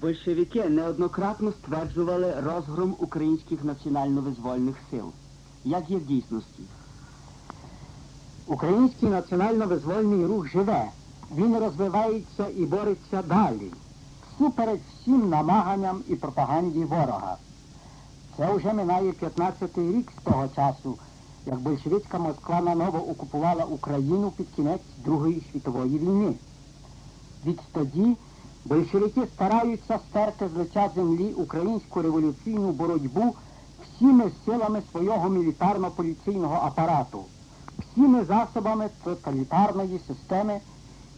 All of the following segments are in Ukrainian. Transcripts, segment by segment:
Большевики неоднократно стверджували розгром українських національно-визвольних сил. Як є в дійсності? Український національно-визвольний рух живе. Він розвивається і бореться далі, всупереч всім намаганням і пропаганді ворога. Це вже минає 15-й рік з того часу, як большевицька Москва наново окупувала Україну під кінець Другої світової війни. Відтоді большевики стараються стерти з лиця землі українську революційну боротьбу всіми силами свого мілітарно-поліційного апарату, всіми засобами тоталітарної системи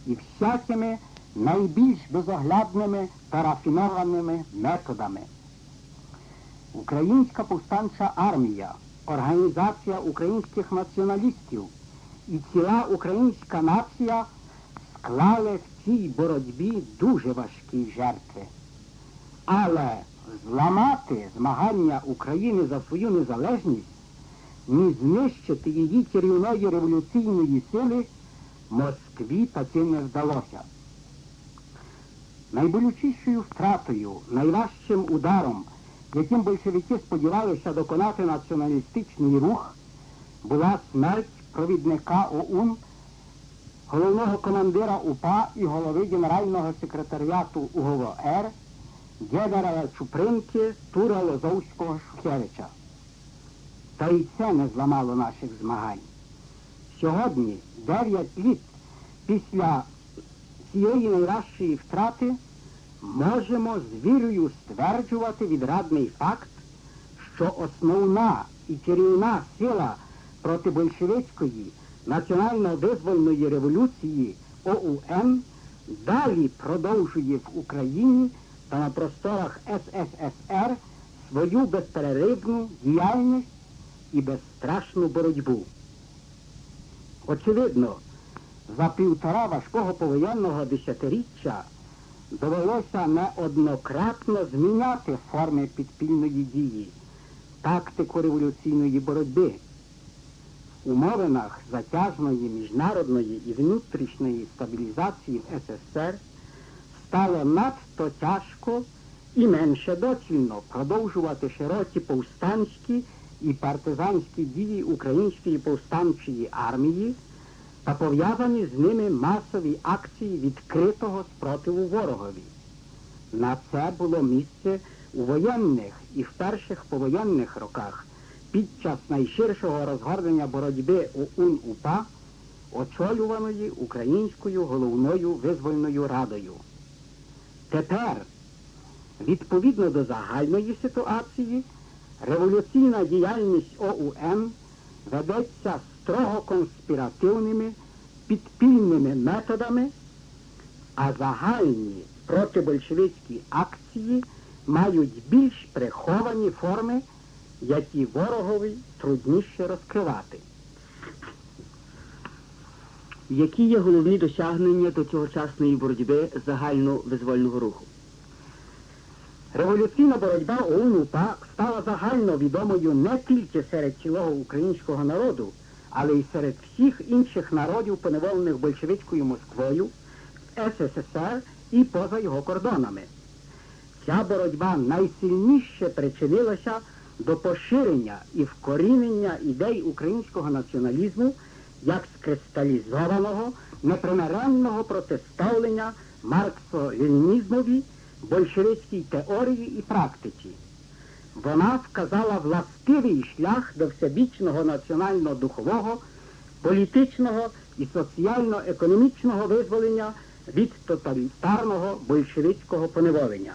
і всякими найбільш безоглядними та рафінованими методами. Українська повстанча армія, організація українських націоналістів і ціла українська нація склали цій боротьбі дуже важкі жертви. Але зламати змагання України за свою незалежність, ні знищити її керівної революційної сили Москві таки не вдалося. Найболючішою втратою, найважчим ударом, яким большевики сподівалися доконати націоналістичний рух, була смерть провідника ОУН, головного командира УПА і голови Генерального секретаріату УГВР Гедера Чупринки Тура Лозовського Шухевича. Та й це не зламало наших змагань. Сьогодні, 9 літ після цієї найважчої втрати, можемо з вірою стверджувати відрадний факт, що основна і керівна сила проти большевицької національно-визвольної революції ОУН далі продовжує в Україні та на просторах СССР свою безперервну діяльність і безстрашну боротьбу. Очевидно, за півтора важкого повоєнного десятиріччя довелося неоднократно зміняти форми підпільної дії, тактику революційної боротьби. Умовинах затяжної міжнародної і внутрішньої стабілізації в СССР стало надто тяжко і менше доцільно продовжувати широкі повстанські і партизанські дії Української повстанчої армії та пов'язані з ними масові акції відкритого спротиву ворогові. На це було місце у воєнних і в перших повоєнних роках під час найширшого розгорнення боротьби УН-УПА, очолюваної Українською головною визвольною радою. Тепер, відповідно до загальної ситуації, революційна діяльність ОУН ведеться строго конспіративними підпільними методами, а загальні протибольшевицькі акції мають більш приховані форми, які ворогові трудніше розкривати. Які є головні досягнення до цьогочасної боротьби загальновизвольного руху? Революційна боротьба ОУН-УПА стала загально відомою не тільки серед цілого українського народу, але й серед всіх інших народів, поневолених большевицькою Москвою, СССР і поза його кордонами. Ця боротьба найсильніше причинилася до поширення і вкорінення ідей українського націоналізму як скристалізованого, непримиренного протиставлення марксо-ленінізмові, большевицькій теорії і практиці. Вона вказала властивий шлях до всебічного національно-духового, політичного і соціально-економічного визволення від тоталітарного большевицького поневолення.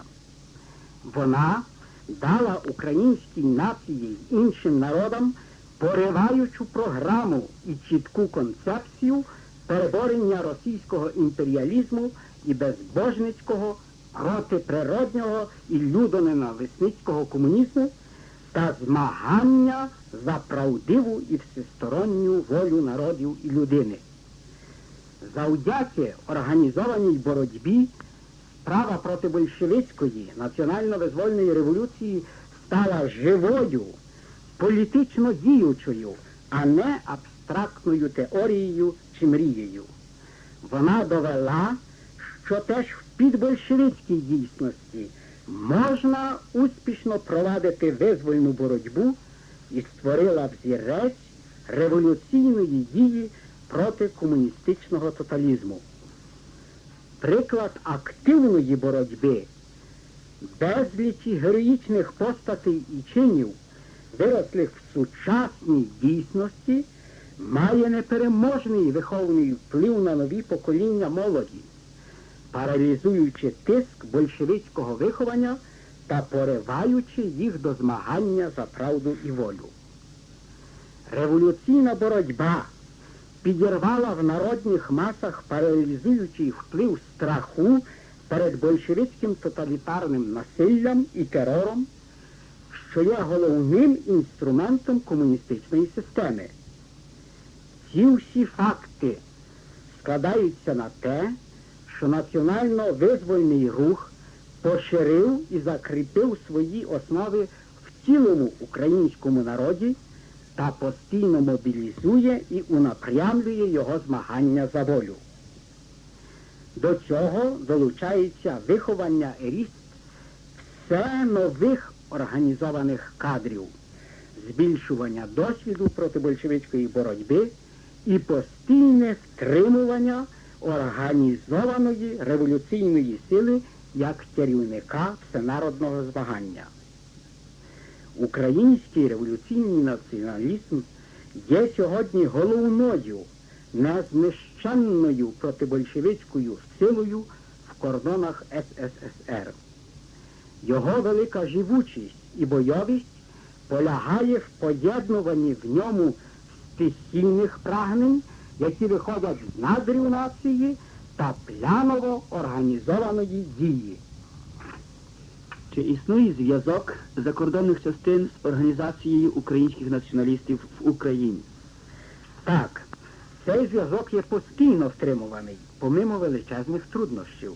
Вона дала українській нації й іншим народам пориваючу програму і чітку концепцію переборення російського імперіалізму і безбожницького протиприроднього і людоненависницького комунізму та змагання за правдиву і всесторонню волю народів і людини. Завдяки організованій боротьбі справа проти большевицької національно-визвольної революції стала живою, політично діючою, а не абстрактною теорією чи мрією. Вона довела, що теж в під большевицькій дійсності можна успішно провадити визвольну боротьбу і створила взірець революційної дії проти комуністичного тоталізму. Приклад активної боротьби, безлічі героїчних постатей і чинів, вирослих в сучасній дійсності, має непереможний виховний вплив на нові покоління молоді, паралізуючи тиск большевицького виховання та пориваючи їх до змагання за правду і волю. Революційна боротьба підірвала в народних масах паралізуючий вплив страху перед большевицьким тоталітарним насиллям і терором, що є головним інструментом комуністичної системи. Ці всі факти складаються на те, що національно-визвольний рух поширив і закріпив свої основи в цілому українському народі та постійно мобілізує і унапрямлює його змагання за волю. До цього долучається виховання ріст все нових організованих кадрів, збільшування досвіду проти большевицької боротьби і постійне стримування організованої революційної сили як керівника всенародного змагання. Український революційний націоналізм є сьогодні головною, незнищенною протибольшевицькою силою в кордонах СССР. Його велика живучість і бойовість полягає в поєднуванні в ньому стихійних прагнень, які виходять з надрів нації та пляново організованої дії. Чи існує зв'язок закордонних частин з організацією українських націоналістів в Україні? Так, цей зв'язок є постійно втримуваний, помимо величезних труднощів.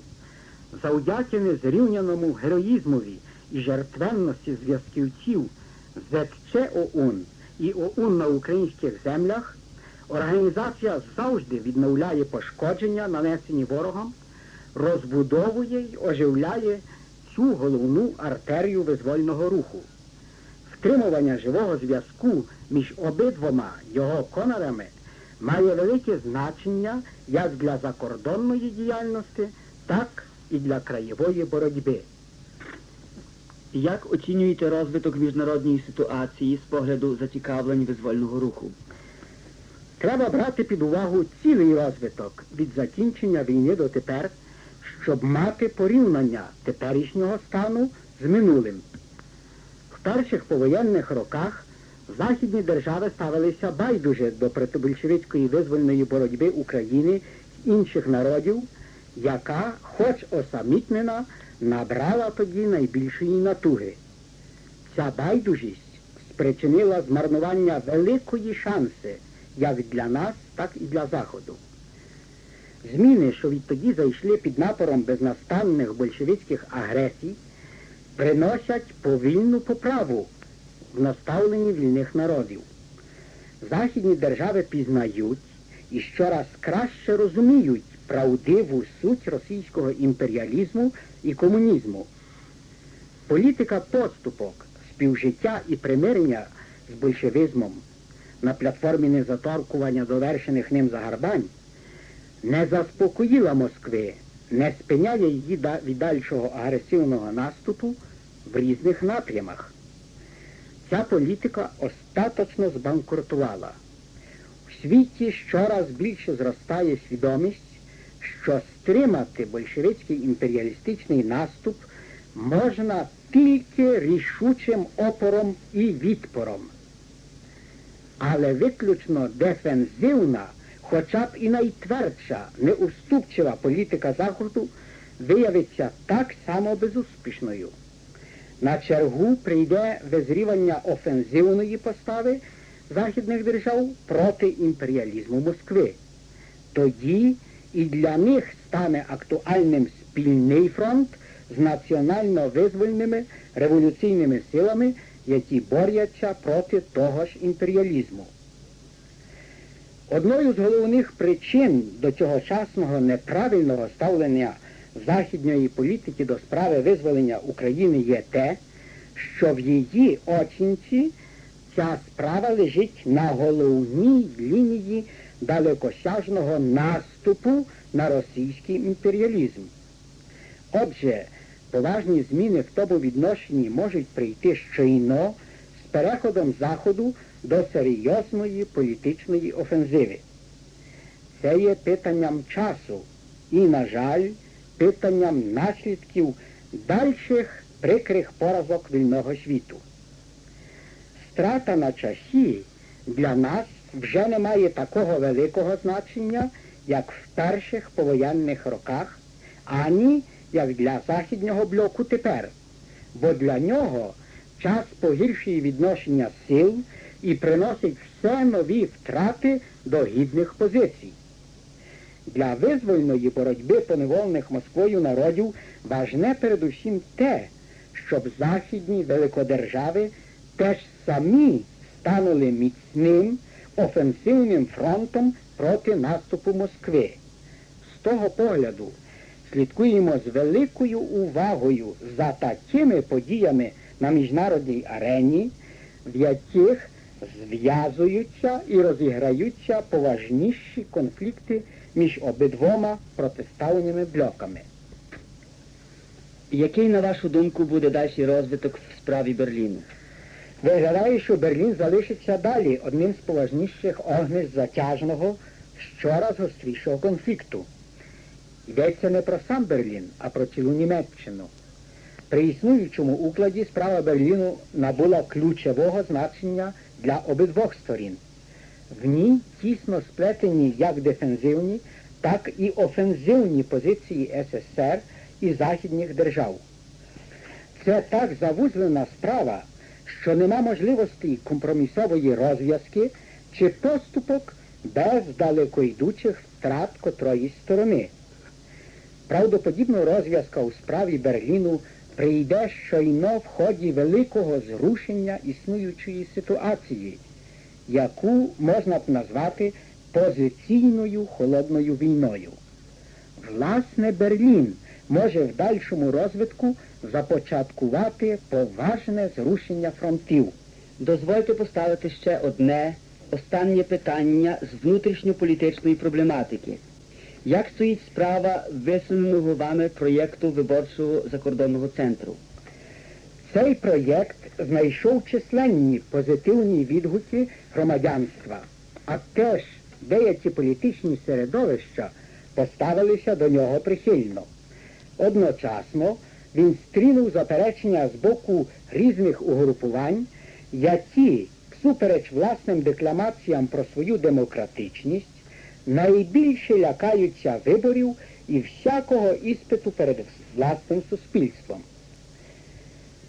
Завдяки незрівняному героїзмові і жертвенності зв'язківців ЗЧ ОУН і ОУН на українських землях, організація завжди відновляє пошкодження, нанесені ворогом, розбудовує й оживляє цю головну артерію визвольного руху. Втримування живого зв'язку між обидвома його конарами має велике значення як для закордонної діяльності, так і для краєвої боротьби. Як оцінюєте розвиток міжнародної ситуації з погляду зацікавлень визвольного руху? Треба брати під увагу цілий розвиток від закінчення війни до тепер, щоб мати порівняння теперішнього стану з минулим. В перших повоєнних роках західні держави ставилися байдуже до протибольшевицької визвольної боротьби України з інших народів, яка, хоч осамітнена, набрала тоді найбільшої натуги. Ця байдужість спричинила змарнування великої шанси як для нас, так і для Заходу. Зміни, що відтоді зайшли під напором безнастанних большевицьких агресій, приносять повільну поправу в наставленні вільних народів. Західні держави пізнають і щораз краще розуміють правдиву суть російського імперіалізму і комунізму. Політика поступок, співжиття і примирення з большевизмом на платформі незаторкування довершених ним загарбань не заспокоїла Москви, не спиняє її від дальшого агресивного наступу в різних напрямах. Ця політика остаточно збанкрутувала. У світі щораз більше зростає свідомість, що стримати большевицький імперіалістичний наступ можна тільки рішучим опором і відпором. Але виключно дефензивна, хоча б і найтвердша, неуступчива політика Заходу виявиться так само безуспішною. На чергу прийде визрівання офензивної постави західних держав проти імперіалізму Москви. Тоді і для них стане актуальним спільний фронт з національно-визвольними революційними силами, які борються проти того ж імперіалізму. Одною з головних причин до цьогочасного неправильного ставлення західньої політики до справи визволення України є те, що в її оцінці ця справа лежить на головній лінії далекосяжного наступу на російський імперіалізм. Отже, поважні зміни в тому відношенні можуть прийти щойно з переходом Заходу до серйозної політичної офензиви. Це є питанням часу і, на жаль, питанням наслідків дальших прикрих поразок вільного світу. Страта на часі для нас вже не має такого великого значення, як в перших повоєнних роках, ані як для Західнього блоку тепер, бо для нього час погіршує відношення сил і приносить все нові втрати до гідних позицій. Для визвольної боротьби поневолених Москвою народів важне передусім те, щоб західні великодержави теж самі станули міцним офенсивним фронтом проти наступу Москви. З того погляду слідкуємо з великою увагою за такими подіями на міжнародній арені, в яких зв'язуються і розіграються поважніші конфлікти між обидвома протиставленими блоками. Який, на вашу думку, буде далі розвиток в справі Берліну? Виглядає, що Берлін залишиться далі одним з поважніших огнищ затяжного, щораз гострішого конфлікту. Йдеться не про сам Берлін, а про цілу Німеччину. При існуючому укладі справа Берліну набула ключового значення для обидвох сторін. В ній тісно сплетені як дефензивні, так і офензивні позиції СССР і західних держав. Це так завузлена справа, що нема можливості компромісової розв'язки чи поступок без далекойдучих втрат котрої сторони. Правдоподібно розв'язка у справі Берліну прийде щойно в ході великого зрушення існуючої ситуації, яку можна б назвати позиційною холодною війною. Власне, Берлін може в дальшому розвитку започаткувати поважне зрушення фронтів. Дозвольте поставити ще одне останнє питання з внутрішньополітичної проблематики. Як стоїть справа висуненого вами проєкту виборчого закордонного центру? Цей проєкт знайшов численні позитивні відгуки громадянства, а теж деякі політичні середовища поставилися до нього прихильно. Одночасно він стрінув заперечення з боку різних угрупувань, які, всупереч власним декламаціям про свою демократичність, найбільше лякаються виборів і всякого іспиту перед власним суспільством.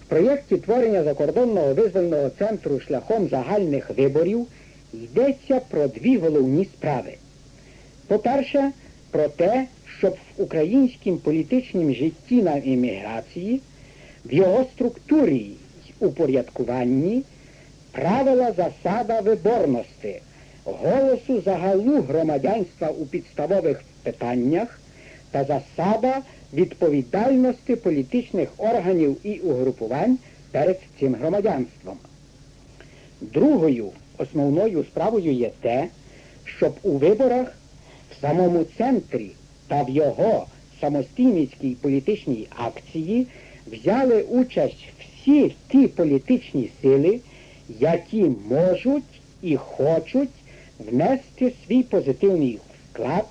В проєкті творення закордонного визвольного центру шляхом загальних виборів йдеться про дві головні справи. По-перше, про те, щоб в українському політичному житті на імміграції, в його структурі й упорядкуванні правила засада виборності, голосу загалу громадянства у підставових питаннях та засада відповідальності політичних органів і угрупувань перед цим громадянством. Другою основною справою є те, щоб у виборах в самому центрі та в його самостійницькій політичній акції взяли участь всі ті політичні сили, які можуть і хочуть внести свій позитивний вклад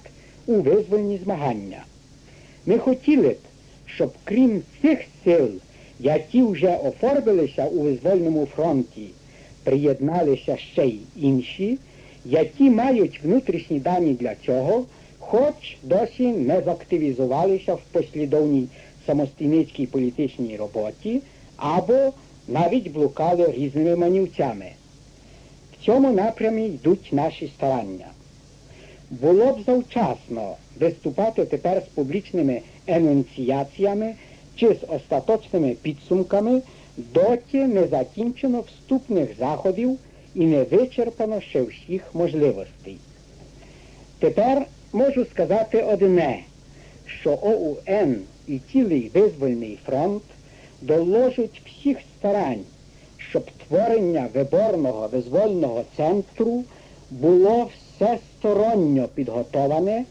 у визвольні змагання. Ми хотіли б, щоб крім цих сил, які вже оформилися у визвольному фронті, приєдналися ще й інші, які мають внутрішні дані для цього, хоч досі не заактивізувалися в послідовній самостійницькій політичній роботі або навіть блукали різними манівцями. Цьому напрямі йдуть наші старання. Було б завчасно виступати тепер з публічними енунціаціями чи з остаточними підсумками, доки не закінчено вступних заходів і не вичерпано ще всіх можливостей. Тепер можу сказати одне, що ОУН і цілий визвольний фронт доложать всіх старань, щоб творення виборного визвольного центру було всесторонньо підготоване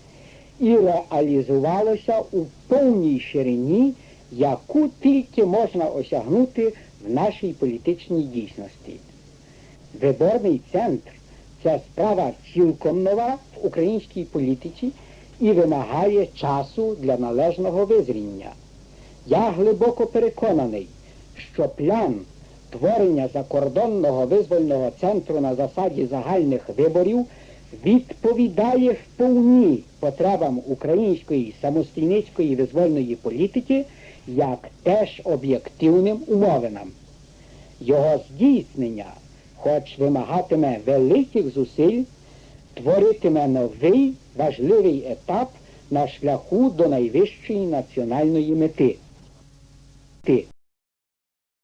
і реалізувалося у повній ширині, яку тільки можна осягнути в нашій політичній дійсності. Виборний центр це справа цілком нова в українській політиці і вимагає часу для належного визріння. Я глибоко переконаний, що план творення закордонного визвольного центру на засаді загальних виборів відповідає вповні потребам української самостійницької визвольної політики як теж об'єктивним умовинам. Його здійснення, хоч вимагатиме великих зусиль, творитиме новий важливий етап на шляху до найвищої національної мети. Ти.